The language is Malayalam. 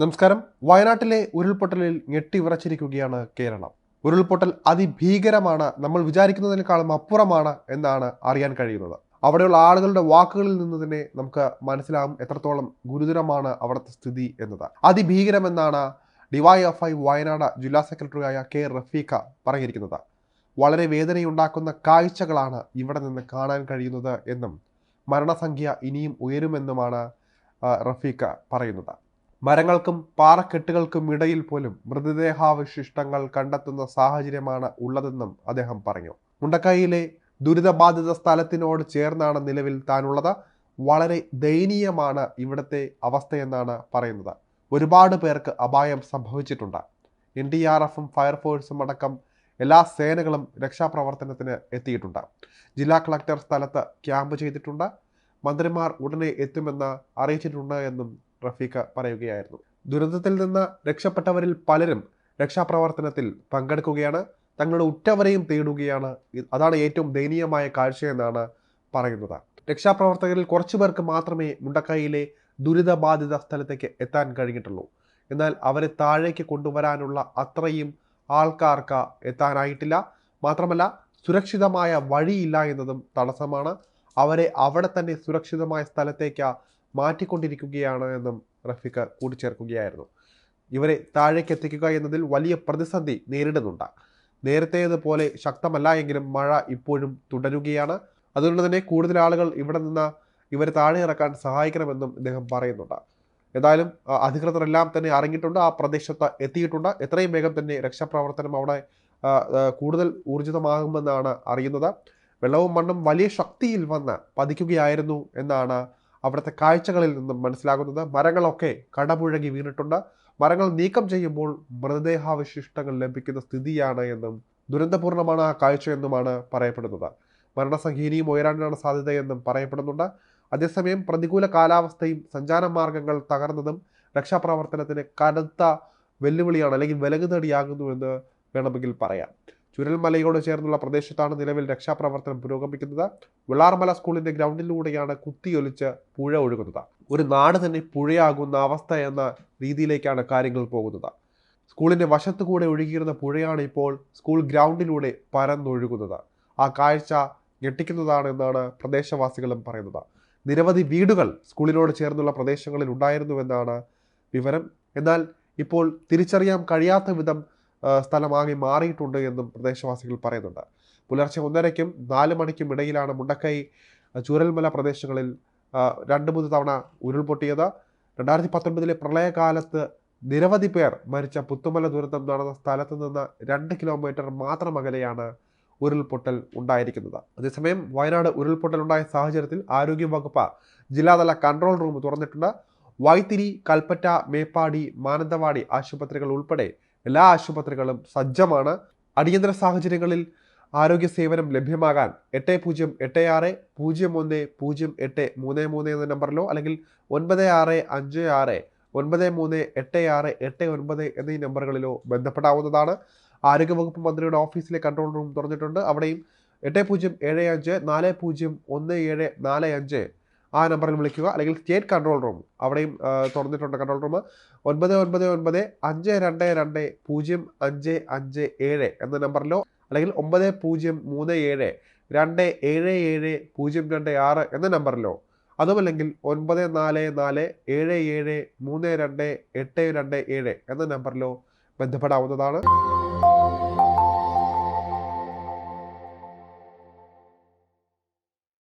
നമസ്കാരം. വയനാട്ടിലെ ഉരുൾപൊട്ടലിൽ ഞെട്ടിവിറച്ചിരിക്കുകയാണ് കേരളം. ഉരുൾപൊട്ടൽ അതിഭീകരമാണ് നമ്മൾ വിചാരിക്കുന്നതിനേക്കാളും അപ്പുറമാണ് എന്നാണ് അറിയാൻ കഴിയുന്നത്. അവിടെയുള്ള ആളുകളുടെ വാക്കുകളിൽ നിന്ന് തന്നെ നമുക്ക് മനസ്സിലാകും എത്രത്തോളം ഗുരുതരമാണ് അവിടുത്തെ സ്ഥിതി എന്നത്. അതിഭീകരമെന്നാണ് ഡിവൈഎഫ്ഐ വയനാട് ജില്ലാ സെക്രട്ടറിയായ കെ റഫീഖ പറഞ്ഞിരിക്കുന്നത്. വളരെ വേദനയുണ്ടാക്കുന്ന കാഴ്ചകളാണ് ഇവിടെ നിന്ന് കാണാൻ കഴിയുന്നത് എന്നും മരണസംഖ്യ ഇനിയും ഉയരുമെന്നുമാണ് റഫീഖ പറയുന്നത്. മരങ്ങൾക്കും പാറക്കെട്ടുകൾക്കും ഇടയിൽ പോലും മൃതദേഹാവശിഷ്ടങ്ങൾ കണ്ടെത്തുന്ന സാഹചര്യമാണ് ഉള്ളതെന്നും അദ്ദേഹം പറഞ്ഞു. മുണ്ടക്കൈയിലെ ദുരിതബാധിത സ്ഥലത്തിനോട് ചേർന്നാണ് നിലവിൽ താനുള്ളത്. വളരെ ദയനീയമാണ് ഇവിടുത്തെ അവസ്ഥയെന്നാണ് പറയുന്നത്. ഒരുപാട് പേർക്ക് അപായം സംഭവിച്ചിട്ടുണ്ട്. എൻ ഡി ആർ എഫും ഫയർഫോഴ്സും അടക്കം എല്ലാ സേനകളും രക്ഷാപ്രവർത്തനത്തിന് എത്തിയിട്ടുണ്ട്. ജില്ലാ കളക്ടർ സ്ഥലത്ത് ക്യാമ്പ് ചെയ്തിട്ടുണ്ട്. മന്ത്രിമാർ ഉടനെ എത്തുമെന്ന് അറിയിച്ചിട്ടുണ്ട് എന്നും റഫീഖ പറയുകയായിരുന്നു. ദുരന്തത്തിൽ നിന്ന് രക്ഷപ്പെട്ടവരിൽ പലരും രക്ഷാപ്രവർത്തനത്തിൽ പങ്കെടുക്കുകയാണ്. തങ്ങളുടെ ഉറ്റവരെയും തേടുകയാണ്. അതാണ് ഏറ്റവും ദയനീയമായ കാഴ്ചയെന്നാണ് പറയുന്നത്. രക്ഷാപ്രവർത്തകരിൽ കുറച്ചു പേർക്ക് മാത്രമേ മുണ്ടക്കൈയിലെ ദുരിതബാധിത സ്ഥലത്തേക്ക് എത്താൻ കഴിഞ്ഞിട്ടുള്ളൂ. എന്നാൽ അവരെ താഴേക്ക് കൊണ്ടുവരാനുള്ള അത്രയും ആൾക്കാർക്ക് എത്താനായിട്ടില്ല. മാത്രമല്ല സുരക്ഷിതമായ വഴിയില്ല എന്നതും തടസ്സമാണ്. അവരെ അവിടെ തന്നെ സുരക്ഷിതമായ സ്ഥലത്തേക്ക് മാറ്റിക്കൊണ്ടിരിക്കുകയാണ് എന്നും റഫീഖ് കൂട്ടിച്ചേർക്കുകയായിരുന്നു. ഇവരെ താഴേക്ക് എത്തിക്കുക എന്നതിൽ വലിയ പ്രതിസന്ധി നേരിടുന്നുണ്ട്. നേരത്തേതുപോലെ ശക്തമല്ല എങ്കിലും മഴ ഇപ്പോഴും തുടരുകയാണ്. അതുകൊണ്ട് തന്നെ കൂടുതൽ ആളുകൾ ഇവിടെ നിന്ന് ഇവരെ താഴെ ഇറക്കാൻ സഹായിക്കണമെന്നും ഇദ്ദേഹം പറയുന്നുണ്ട്. ഏതായാലും അധികൃതരെല്ലാം തന്നെ അറിഞ്ഞിട്ടുണ്ട് ആ പ്രദേശത്ത് എത്തിയിട്ടുണ്ട്. എത്രയും വേഗം തന്നെ രക്ഷാപ്രവർത്തനം അവിടെ കൂടുതൽ ഊർജിതമാകുമെന്നാണ് അറിയുന്നത്. വെള്ളവും മണ്ണും വലിയ ശക്തിയിൽ വന്ന് പതിക്കുകയായിരുന്നു എന്നാണ് അവിടുത്തെ കാഴ്ചകളിൽ നിന്നും മനസ്സിലാകുന്നത് മരങ്ങളൊക്കെ കടപുഴകി വീണിട്ടുണ്ട്. മരങ്ങൾ നീക്കം ചെയ്യുമ്പോൾ മൃതദേഹാവശിഷ്ടങ്ങൾ ലഭിക്കുന്ന സ്ഥിതിയാണ് എന്നും ദുരന്തപൂർണമാണ് ആ കാഴ്ച എന്നുമാണ് പറയപ്പെടുന്നത്. മരണസംഖ്യ ഇനിയും ഉയരാനാണ് സാധ്യതയെന്നും പറയപ്പെടുന്നുണ്ട്. അതേസമയം പ്രതികൂല കാലാവസ്ഥയും സഞ്ചാര മാർഗങ്ങൾ തകർന്നതും രക്ഷാപ്രവർത്തനത്തിന് കടുത്ത വെല്ലുവിളിയാണ് അല്ലെങ്കിൽ വിലങ്ങുതടിയാകുന്നുവെന്ന് വേണമെങ്കിൽ പറയാം. ചുരൽമലയോട് ചേർന്നുള്ള പ്രദേശത്താണ് നിലവിൽ രക്ഷാപ്രവർത്തനം പുരോഗമിക്കുന്നത്. വെള്ളാർമല സ്കൂളിന്റെ ഗ്രൗണ്ടിലൂടെയാണ് കുത്തിയൊലിച്ച് പുഴ ഒഴുകുന്നത്. ഒരു നാട് തന്നെ പുഴയാകുന്ന അവസ്ഥ എന്ന രീതിയിലേക്കാണ് കാര്യങ്ങൾ പോകുന്നത്. സ്കൂളിന്റെ വശത്തു കൂടെ ഒഴുകിയിരുന്ന പുഴയാണ് ഇപ്പോൾ സ്കൂൾ ഗ്രൗണ്ടിലൂടെ പരന്നൊഴുകുന്നത്. ആ കാഴ്ച ഞെട്ടിക്കുന്നതാണെന്നാണ് പ്രദേശവാസികളും പറയുന്നത്. നിരവധി വീടുകൾ സ്കൂളിനോട് ചേർന്നുള്ള പ്രദേശങ്ങളിൽ ഉണ്ടായിരുന്നുവെന്നാണ് വിവരം. എന്നാൽ ഇപ്പോൾ തിരിച്ചറിയാൻ കഴിയാത്ത വിധം സ്ഥലമാകെ മാറിയിട്ടുണ്ട് എന്നും പ്രദേശവാസികൾ പറയുന്നുണ്ട്. പുലർച്ചെ ഒന്നരയ്ക്കും നാല് മണിക്കും ഇടയിലാണ് മുണ്ടക്കൈ ചൂരൽമല പ്രദേശങ്ങളിൽ രണ്ട് മൂന്ന് തവണ ഉരുൾപൊട്ടിയത്. രണ്ടായിരത്തി പത്തൊൻപതിലെ പ്രളയകാലത്ത് നിരവധി പേർ മരിച്ച പുത്തുമല ദുരന്തം നടന്ന സ്ഥലത്ത് നിന്ന് രണ്ട് കിലോമീറ്റർ മാത്രം അകലെയാണ് ഉരുൾപൊട്ടൽ ഉണ്ടായിരിക്കുന്നത്. അതേസമയം വയനാട് ഉരുൾപൊട്ടൽ ഉണ്ടായ സാഹചര്യത്തിൽ ആരോഗ്യവകുപ്പ് ജില്ലാതല കൺട്രോൾ റൂം തുറന്നിട്ടുണ്ട്. വൈത്തിരി കൽപ്പറ്റ മേപ്പാടി മാനന്തവാടി ആശുപത്രികൾ ഉൾപ്പെടെ എല്ലാ ആശുപത്രികളും സജ്ജമാണ്. അടിയന്തര സാഹചര്യങ്ങളിൽ ആരോഗ്യ സേവനം ലഭ്യമാകാൻ എട്ട് പൂജ്യം എട്ട് ആറ് പൂജ്യം ഒന്ന് പൂജ്യം എട്ട് മൂന്ന് മൂന്ന് എന്ന നമ്പറിലോ അല്ലെങ്കിൽ ഒൻപത് ആറ് അഞ്ച് ആറ് ഒൻപത് മൂന്ന് എട്ട് ആറ് എട്ട് ഒൻപത് എന്നീ നമ്പറുകളിലോ ബന്ധപ്പെടാവുന്നതാണ്. ആരോഗ്യവകുപ്പ് മന്ത്രിയുടെ ഓഫീസിലെ കൺട്രോൾ റൂം തുറന്നിട്ടുണ്ട്. അവിടെയും എട്ട് പൂജ്യം ഏഴ് അഞ്ച് നാല് പൂജ്യം ഒന്ന് ഏഴ് നാല് അഞ്ച് ആ നമ്പറിൽ വിളിക്കുക. അല്ലെങ്കിൽ സ്റ്റേറ്റ് കൺട്രോൾ റൂം. അവിടെയും തുറന്നിട്ടുണ്ട് കൺട്രോൾ റൂം. ഒൻപത് ഒൻപത് ഒൻപത് അഞ്ച് രണ്ട് രണ്ട് പൂജ്യം അഞ്ച് അഞ്ച് ഏഴ് എന്ന നമ്പറിലോ അല്ലെങ്കിൽ ഒമ്പത് പൂജ്യം മൂന്ന് ഏഴ് രണ്ട് ഏഴ് ഏഴ് പൂജ്യം രണ്ട് ആറ് എന്ന നമ്പറിലോ അതുമല്ലെങ്കിൽ ഒൻപത് നാല് നാല് ഏഴ് ഏഴ് മൂന്ന് രണ്ട് എട്ട് രണ്ട് ഏഴ് എന്ന നമ്പറിലോ ബന്ധപ്പെടാവുന്നതാണ്.